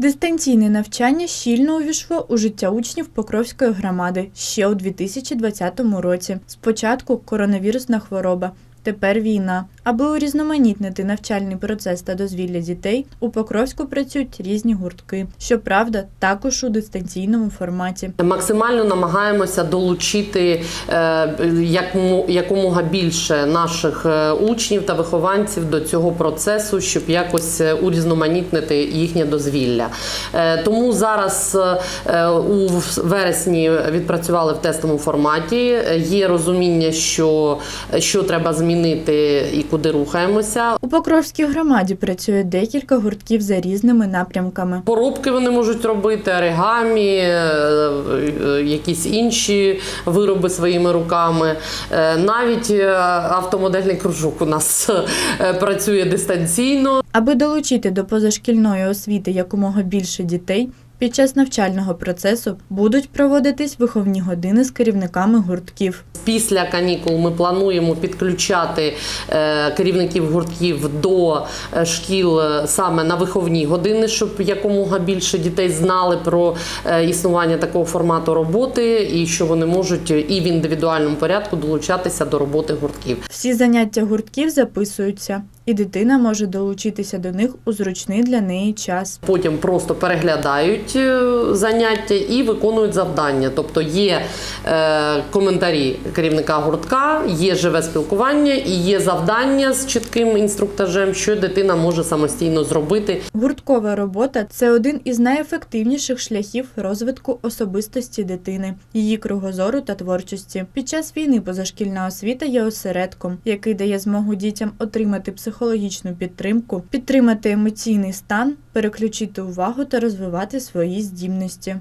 Дистанційне навчання щільно увійшло у життя учнів Покровської громади ще у 2020 році. Спочатку коронавірусна хвороба. Тепер війна. Аби урізноманітнити навчальний процес та дозвілля дітей, у Покровську працюють різні гуртки. Щоправда, також у дистанційному форматі. Максимально намагаємося долучити е, якомога більше наших е, учнів та вихованців до цього процесу, щоб якось е, урізноманітнити їхнє дозвілля. Тому зараз у вересні відпрацювали в тестовому форматі. Є розуміння, що, що треба змінити і куди рухаємося. У Покровській громаді працює декілька гуртків за різними напрямками. Поробки вони можуть робити, оригамі, е, е, якісь інші вироби своїми руками. Е, Навіть автомодельний кружок у нас працює дистанційно. Аби долучити до позашкільної освіти якомога більше дітей, під час навчального процесу будуть проводитись виховні години з керівниками гуртків. Після канікул ми плануємо підключати е, керівників гуртків до е, шкіл е, саме на виховні години, щоб якомога більше дітей знали про існування такого формату роботи, і що вони можуть і в індивідуальному порядку долучатися до роботи гуртків. Всі заняття гуртків записуються, і дитина може долучитися до них у зручний для неї час. Потім просто переглядають е, заняття і виконують завдання. Тобто є е, коментарі керівника гуртка, є живе спілкування і є завдання з чітким інструктажем, що дитина може самостійно зробити. Гурткова робота це один із найефективніших шляхів розвитку особистості дитини, її кругозору та творчості. Під час війни позашкільна освіта є осередком, який дає змогу дітям отримати психологічну підтримку, підтримати емоційний стан, переключити увагу та розвивати свої здібності.